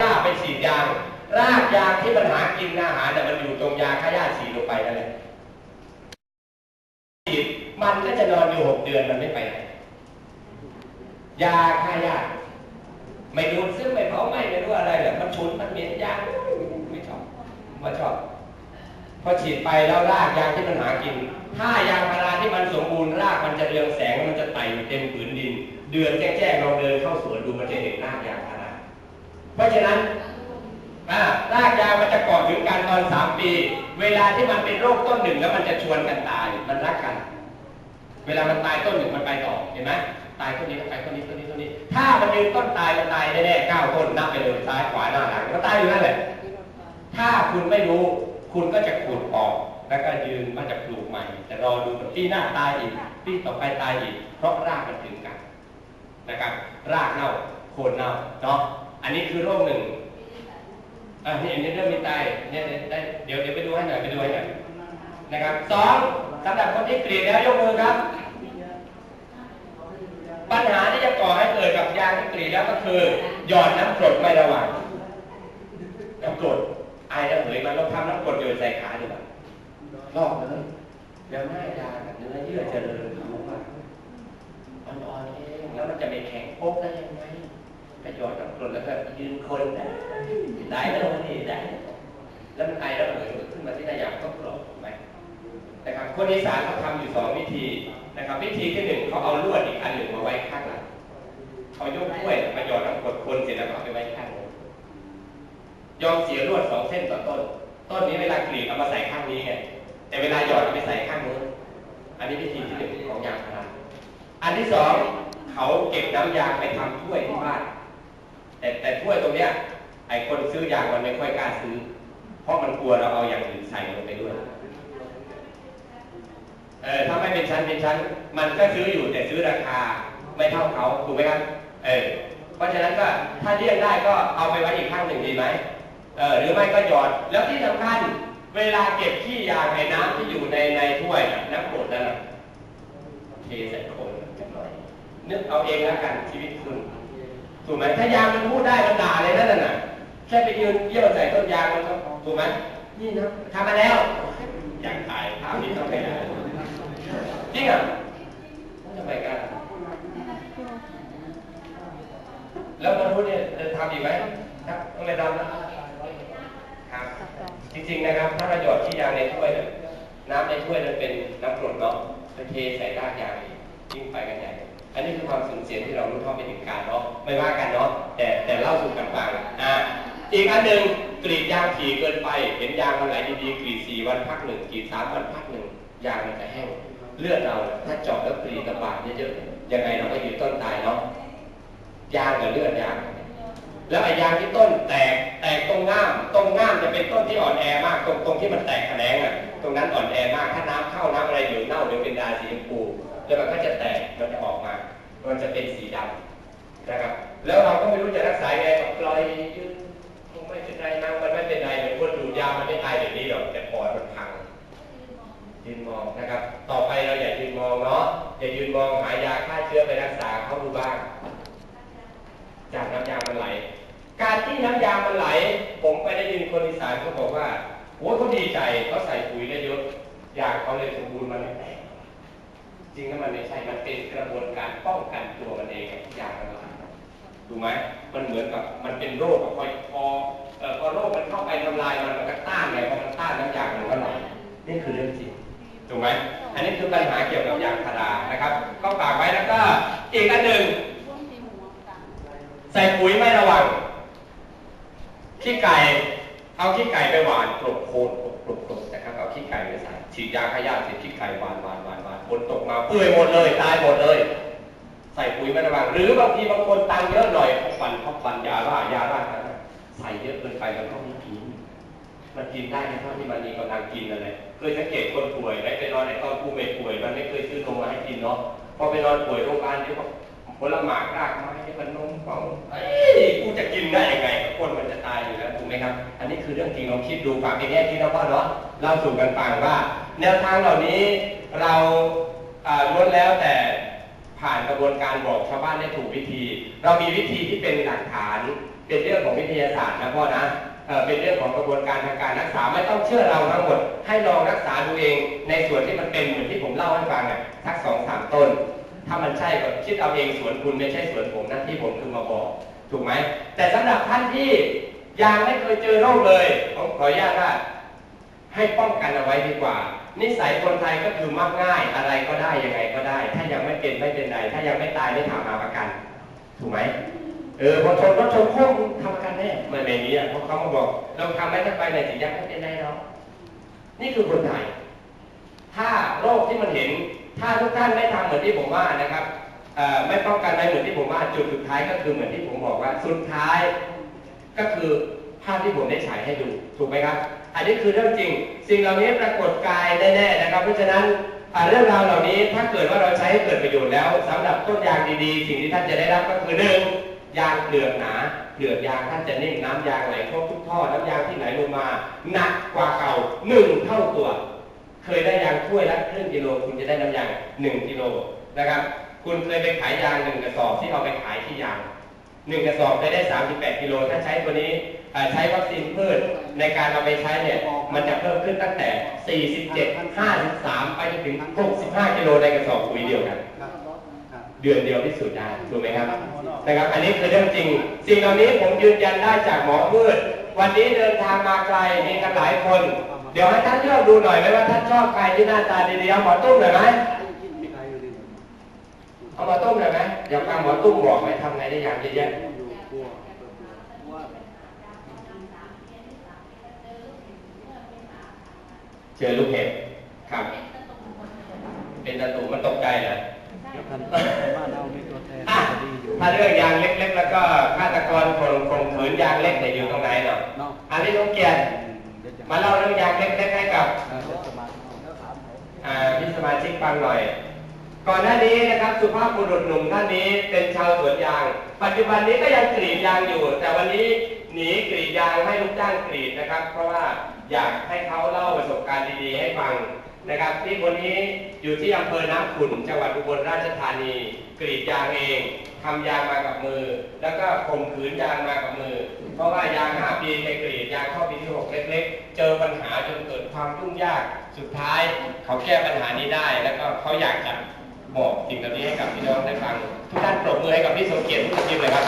หญ้าไปฉีดยาง รากยางที่มันหากินอาหารแต่มันอยู่ตรงยาฆ่าหญ้าฉีดลงไปนั่นแหละฉีดมันก็จะนอนอยู่หกเดือนมันไม่ไปไหนยาฆ่าหญ้าไม่ดูดซึมไม่เผาไหม้ไม่รู้อะไรแหละมันฉุนมันเหม็นยางไม่ชอบไม่ชอบพอฉีดไปแล้วรากยางที่มันหากิน ถ้ายางพาราที่มันสมบูรณ์รากมันจะเรืองแสงมันจะไต่อยู่เต็มผืนดิน เดือนแจ้งๆเราเดินเข้าสวนดูมันจะเห็นรากยางพารา เพราะฉะนั้นรากยางมันจะเกาะถึงกันตอนสามปี เวลาที่มันเป็นโรคต้นหนึ่งแล้วมันจะชวนกันตาย มันรักกัน เวลามันตายต้นหนึ่งมันไปต่อเห็นไหมตายต้นนี้ก็ไปต้นนี้ต้นนี้ต้นนี้ ถ้ามันยืนต้นตายมันตายแน่ๆเก้าต้นนับไปเลยซ้ายขวาหน้าหลังก็ตายอยู่นั่นแหละ ถ้าคุณไม่รู้ คุณก็จะขุดออกแล้วก็ยืนมันจะปลูกใหม่ แต่รอดูปีหน้าตายอีกปีต่อไปตายอีก เพราะรากมันถึงกันนะครับ รากเน่าโคนเน่าเนาะ อันนี้คือโรคหนึ่งอ่านี่อันนี้เรื่องมีตายเนี่ยได้เดี๋ยวเดี๋ยวไปดูให้หน่อยไปดูให้หน่อยนะครับสองสำหรับคนที่กรีดแล้วยกมือครับ ปัญหาที่จะก่อให้เกิดกับยางที่กรีดแล้วก็คือ หยอดน้ำกรดไม่ระวังน้ำกรดไอระเหยมันลองทำน้ำกรดโยนใส่ขาดูบ้าลอกเลยแล้วหน้ายากับเนื้อเยื่อเจริญรู้ว่าอ่อนๆเองแล้วมันจะไม่แข็งโป๊กได้ยังไง ไปหยอดน้ำกดแล้วก็ยืนคนได้ได้แล้วนี่ได้ แล้วมันไอระเหยขึ้นมาที่น้ายางก็กรอบถูกไหมนะครับคนอีสานเขาทำอยู่สองวิธีนะครับ วิธีที่หนึ่งเขาเอาลวดอีกอันหนึ่งมาไว้ข้างหลังเขายกถ้วยมาหยอดน้ำกดคนเสร็จแล้วก็เอาไปไว้ข้างหนึ่งยอมเสียลวดสองเส้นต่อต้น ต้นนี้เวลากรีดเอามาใส่ข้างนี้ไงแต่เวลาหยอดเอาไปใส่ข้างนู้นอันนี้วิธีที่หนึ่งของยางพาราอันที่สองเขาเก็บน้ำยางไปทำถ้วยที่บ้าน แต่แต่ถ้วยตรงเนี้ยไอคนซื้อยางมันไม่ค่อยกล้าซื้อ เพราะมันกลัวเราเอาอย่างอื่นใส่ลงไปด้วยเออถ้าไม่เป็นชั้นเป็นชั้น มันก็ซื้ออยู่แต่ซื้อราคาไม่เท่าเขาถูกไหมครับเออเพราะฉะนั้นก็ถ้าเลี่ยงได้ก็เอาไปไว้อีกข้างหนึ่งดีไหมเออหรือไม่ก็หยอดแล้วที่สำคัญเวลาเก็บขี้ยางในน้ำที่อยู่ในในถ้วยน้ำกรดนั่นน่ะเทใส่โคนนิดหน่อยนึกเอาเองแล้วกันชีวิตคุณ ถูกไหมถ้ายางมันพูดได้มันด่าเลยนั่นน่ะแค่ไปยืนเยี่ยวใส่ต้นยางมันก็ถูกไหมนี่นะทำมาแล้ว อยากถ่ายภาพนี้ต้องไปได้จริงอะทำไมกันแล้วมนุษย์เนี่ยจะทำอีกไหมครับต้องไปดำนะครับ จริงๆนะครับ ถ้าเราหยอดที่ยางในถ้วยเนี่ยน้ำในถ้วยนั้นเป็นน้ำกรดเนาะไปเทใส่รากยางอีกยิ่งไปกันใหญ่ อันนี้คือความสูญเสียที่เรารู้เท่าไม่ถึงการเนาะไม่ว่ากันเนาะแต่แต่เล่าสู่กันฟังอ่าอีกอันหนึ่งกรีดยางถี่เกินไป เห็นยางมันไหลดีๆกรีดสี่วันพักหนึ่งกรีดสามวันพักหนึ่งยางมันจะแห้งเลือดเราถ้าเจาะแล้วกรีดกระบาดเยอะๆยังไงเราก็ยืนต้นตายเนาะยางกับเลือดยาง แล้วไอ้ยางที่ต้นแตกแตกตรงง่ามตรงง่ามจะเป็นต้นที่อ่อนแอมาก ตรงตรงที่มันแตกแขนงอะตรงนั้นอ่อนแอมากถ้าน้ำเข้าน้ำอะไรเดี๋ยวเน่าเดี๋ยวเป็นดาสีชมพู มันจะเป็นสีดำนะครับ แล้วเราก็ไม่รู้จะรักษาไงกับปล่อยยืดคงไม่เป็นไรนะมันไม่เป็นไรเหมือนคนดูยามันไม่ตายเดี๋ยวนี้หรอกแต่ปอดมันพังยืนมองนะครับ ต่อไปเราอย่ายืนมองเนาะอย่ายืนมองหายาฆ่าเชื้อไปรักษาเขาดูบ้าง จากน้ำยามันไหล การที่น้ำยามันไหล ผมไปได้ยินคนอีสานเขาบอกว่าโอ้เขาดีใจเขาใส่ปุ๋ยได้เยอะยางเขาเลยสมบูรณ์มันแตกจ ริงแล้วมันไม่ใช่ มันเป็นกระบวนการป้องกันตัวมันเองที่ยางมันไหลถูกไหมมันเหมือนกับมันเป็นโรคพอพอพอโรคมันเข้าไปทำลายมันมันก็ต้านไงพอมันต้านน้ำยางมันก็ไหลนี่คือเรื่องจริงถูกไหมอันนี้คือปัญหาเกี่ยวกับยางพารานะครับ ก็ฝากไว้แล้วก็อีกอันหนึ่งใส่ปุ๋ยไม่ระวังขี้ไก่เอาขี้ไก่ไปหวานกลบโคนกลบกลบ ขี้ไก่ไปใส่ฉีดยาฆ่าหญ้าเสร็จขี้ไก่หวานหวานหวานวานฝนตกมาเปื่อยหมดเลยตายหมดเลย ใส่ปุ๋ยไม่ระวังหรือบางทีบางคนตังเยอะหน่อยเขาฟันเขาฟันยาล่ายาล่าใส่เยอะเกินไปมันก็ไม่กินมันกินได้ในเท่าที่มันมีกำลังกินนั่นแหละเคยสังเกตคนป่วยไหมไปนอนในตอนผู้ไม่ป่วย มันไม่เคยซื้อนมมาให้กินเนาะพอไปนอนป่วยโรงพยาบาลเดี๋ยวผลหมากรากไม้ให้มันนมเปล่าเอ้ยกูจะกินได้ยังไง อันนี้คือเรื่องจริงลองคิดดูฝากเป็นแง่คิดนะพ่อเนาะเล่าสู่กันฟังว่า แนวทางเหล่านี้เราอ่าล้วนแล้วแต่ผ่านกระบวนการบอกชาวบ้านได้ถูกวิธี เรามีวิธีที่เป็นหลักฐานเป็นเรื่องของวิทยาศาสตร์นะพ่อนะเอเป็นเรื่องของกระบวนการทางการรักษาไม่ต้องเชื่อเราทั้งหมด ให้ลองรักษาดูเอง ในส่วนที่มันเป็นเหมือนที่ผมเล่าให้ฟังอะสักสองสามต้น ถ้ามันใช่ก็คิดเอาเองสวนคุณไม่ใช่สวนผมน้าที่ผมคือมาบอก ถูกไหมแต่สำหรับท่านที่ ยังไม่เคยเจอโรคเลยผมขออนุญาตว่าให้ป้องกันเอาไว้ดีกว่า นิสัยคนไทยก็คือมักง่าย อะไรก็ได้ยังไงก็ได้ ถ้ายังไม่เป็นไม่เป็นไรถ้ายังไม่ตายไม่ถามหาประกัน ถูกไหมเออพอชนรถชนโค้งทำประกันแน่ไม่ไม่มีอะเพราะเขามาบอกเราทำไม่ได้ไปไหนถึงยังไม่เป็นไรหรอกนี่คือคนไทย ถ้าโรคที่มันเห็น ถ้าทุกท่านไม่ทำเหมือนที่ผมว่านะครับไม่ป้องกันไว้เหมือนที่ผมว่าจุดสุดท้ายก็คือเหมือนที่ผมบอกว่า สุดท้าย ก็คือภาพที่ผมได้ฉายให้ดูถูกไหมครับ อันนี้คือเรื่องจริง สิ่งเหล่านี้ปรากฏกายแน่ๆนะครับ เพราะฉะนั้นเรื่องราวเหล่านี้ถ้าเกิดว่าเราใช้ให้เกิดประโยชน์แล้วสำหรับต้นยางดีๆ สิ่งที่ท่านจะได้รับก็คือหนึ่งยางเปลือกหนาเปลือกยางท่านจะนิ่มน้ำยางไหลครบทุกท่อน้ำยางที่ไหลลงมาหนักกว่าเก่าหนึ่งเท่าตัว เคยได้ยางถ้วยละครึ่งกิโลคุณจะได้น้ำยางหนึ่งกิโลนะครับ คุณเคยไปขายยางหนึ่งกระสอบที่เอาไปขายที่ยาง หนึ่งกระสอบจะได้ 38 กิโล ถ้าใช้ตัวนี้ใช้วัคซีนพืชในการเอาไปใช้เนี่ย มันจะเพิ่มขึ้นตั้งแต่ 47 53 ไปจนถึง 65 กิโลในกระสอบปุ๋ยเดียวกันเดือนเดียวพิสูจน์ได้ถูกไหมครับนะครับ อันนี้คือเรื่องจริง สิ่งเหล่านี้ผมยืนยันได้จากหมอพืช วันนี้เดินทางมาไกลมีกันหลายคน เดี๋ยวให้ท่านเลือกดูหน่อยไหมว่าท่านชอบใครที่หน้าตาดีๆหมอตุ้มหน่อยไหมมีใครอยู่ดี เอาหมอตุ้มหน่อยไหมเดี๋ยวฟังหมอตุ้มบอกไหมทำไงได้อย่างเยอะแยะอยู่กลัวกลัวเจอลูกเห็บครับ เป็นตะตุมันตกใจเหรอแล้วท่านบ้านเรามีตัวแทนอะคดีอยู่ถ้าเรื่องยางเล็ก ๆ แล้วก็ฆาตกรคนข่มขืนยางเล็กเนี่ยอยู่ตรงไหนเนาะเนาะอันนี้ต้องเกียรติเดี๋ยวจะมาเล่าเรื่องยางเล็กๆให้กับเออเดี๋ยวจะมาแล้วถามผมอ่าพี่สมาชิกฟังหน่อย ก่อนหน้านี้นะครับสุภาพบุรุษหนุ่มท่านนี้เป็นชาวสวนยาง ปัจจุบันนี้ก็ยังกรีดยางอยู่ แต่วันนี้หนีกรีดยางให้ลูกจ้างกรีดนะครับ เพราะว่าอยากให้เขาเล่าประสบการณ์ดีๆ ให้ฟังนะครับ ที่คนนี้อยู่ที่อำเภอน้ำขุ่นจังหวัดอุบลราชธานี กรีดยางเองทำยางมากับมือ แล้วก็ข่มขืนยางมากับมือ เพราะว่ายาง5ปีไปกรีดยางเข้าปีที่6เล็ก ๆ เจอปัญหาจนเกิดความยุ่งยากสุดท้าย เขาแก้ปัญหานี้ได้ แล้วก็เขาอยากจะ บอกสิ่งเหล่านี้ให้กับพี่น้องได้ฟัง ทุกท่านปรบมือให้กับพี่สมเกียรติทุกทีมเลยครับ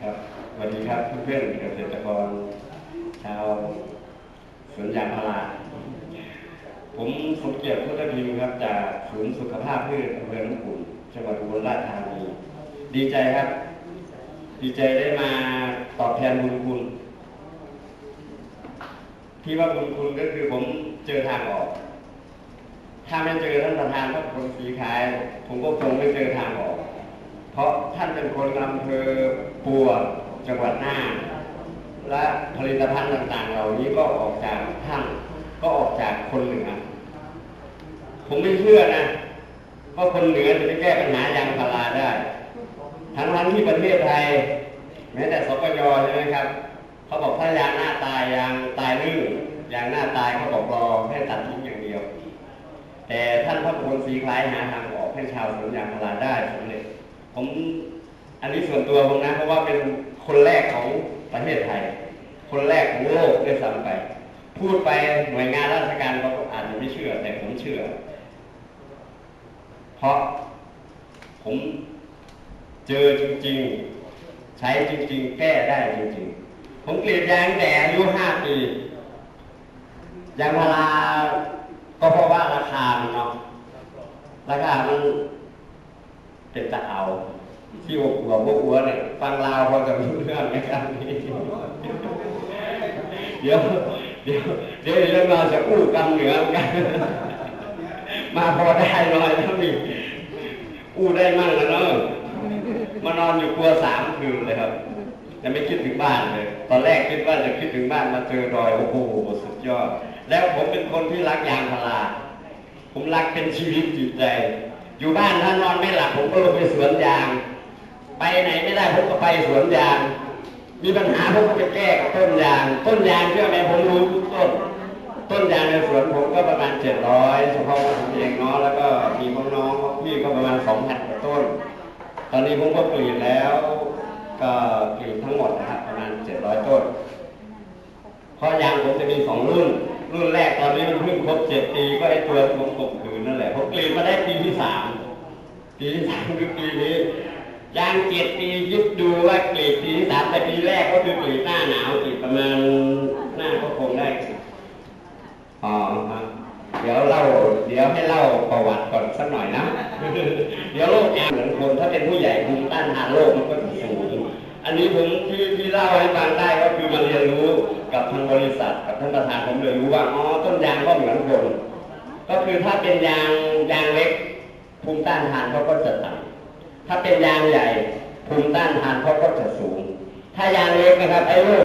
ครับสวัสดีครับเพื่อนๆเกษตรกรชาวสวนยางพาราผมสมเกียรติพุทธพิมพ์ครับจากศูนย์สุขภาพพืชอำเภอหนองขุ่นจังหวัดอุบลราชธานี ดีใจครับ ดีใจได้มาตอบแทนบุญคุณ ที่ว่าบุญคุณก็คือผมเจอทางออก ถ้าไม่เจอท่านประธานพระคนสีขาย ผมก็คงไม่เจอทางออก เพราะท่านเป็นคนอำเภอปัวจังหวัดน่านและผลิตภัณฑ์ต่าง ๆ เหล่านี้ก็ออกจากท่านก็ออกจากคนเหนือผมไม่เชื่อนะว่าคนเหนือจะไปแก้ปัญหายางพาราได้ ทั้งทั้งที่ประเทศไทย แม้แต่สปยใช่ไหมครับ เขาบอกถ้ายางหน้าตายยางตายลื่นยางหน้าตายเขาบอกรอแค่ตัดทิ้งอย่างเดียว แต่ท่านพระบุญสีคล้ายหาทางออกให้ชาวสวนยางพาราได้สำเร็จผมอันนี้ส่วนตัวผมนะเพราะว่าเป็นคนแรกของประเทศไทย คนแรกของโลกด้วยซ้ำไป พูดไปหน่วยงานราชการเขาอาจจะไม่เชื่อ แต่ผมเชื่อ เพราะผมเจอจริงๆ ใช้จริง ๆ แก้ได้จริง ๆ ผมเกรียดยางแต่อายุห้าปียางพาราก็เพราะว่าราคามันเนาะราคามันเป็นตะเอาที่อกหัวพวกหัวเนี่ยฟังลาวพอจะรู้เรื่องไหมครับเดี๋ยวเดี๋ยวเดี๋ยวเรื่องเราจะอู้กันเหนือกัน มาพอได้หน่อยแล้วนี่อู้ได้มั่งแล้วเนาะมานอนอยู่ครัวสามคืนเลยครับ จะไม่คิดถึงบ้านเลย ตอนแรกคิดว่าจะคิดถึงบ้านมาเจอรอยโอ้โหสุดยอด แล้วผมเป็นคนที่รักยางพาราผมรักเป็นชีวิตจิตใจ อยู่บ้านถ้านอนไม่หลับผมก็ลงไปสวนยาง ไปไหนไม่ได้ผมก็ไปสวนยาง มีปัญหาผมก็ไปแก้กับต้นยาง ต้นยางเชื่อไหมผมรู้ทุกต้น ต้นยางในสวนผมก็ประมาณ700เฉพาะผมเองเนาะแล้วก็มีน้องๆพี่ก็ประมาณ2,000กว่าต้น ตอนนี้ผมก็กรีดแล้ว ก็กรีดทั้งหมดนะครับประมาณ 700 ต้นเพราะยางผมจะมีสองรุ่น รุ่นแรกตอนนี้มันเพิ่งครบเจ็ดปีก็ไอ้ตัวทวงกบผืนนั่นแหละผมกรีดมาได้ปีที่สามปีที่สามคือปีนี้ยางเจ็ดปียึดดูว่ากรีดปีที่สามแต่ปีแรกก็คือกรีดหน้าหนาวกรีดประมาณหน้าก็คงได้อ๋อครับเดี๋ยวเล่า เดี๋ยวให้เล่าประวัติก่อนสักหน่อยนะ เดี๋ยวโรคยางเหมือนคนถ้าเป็นผู้ใหญ่ภูมิต้านทานโรคมันก็จะสูง อันนี้ผมที่ที่เล่าให้ฟังได้ก็คือมาเรียนรู้กับทางบริษัทกับท่านประธานผมเรียนรู้ว่าอ๋อต้นยางก็เหมือนคนก็คือถ้าเป็นยางยางเล็ก ภูมิต้านทานเขาก็จะต่ำถ้าเป็นยางใหญ่ภูมิต้านทานเขาก็จะสูง ถ้ายางเล็กนะครับไอ้โรค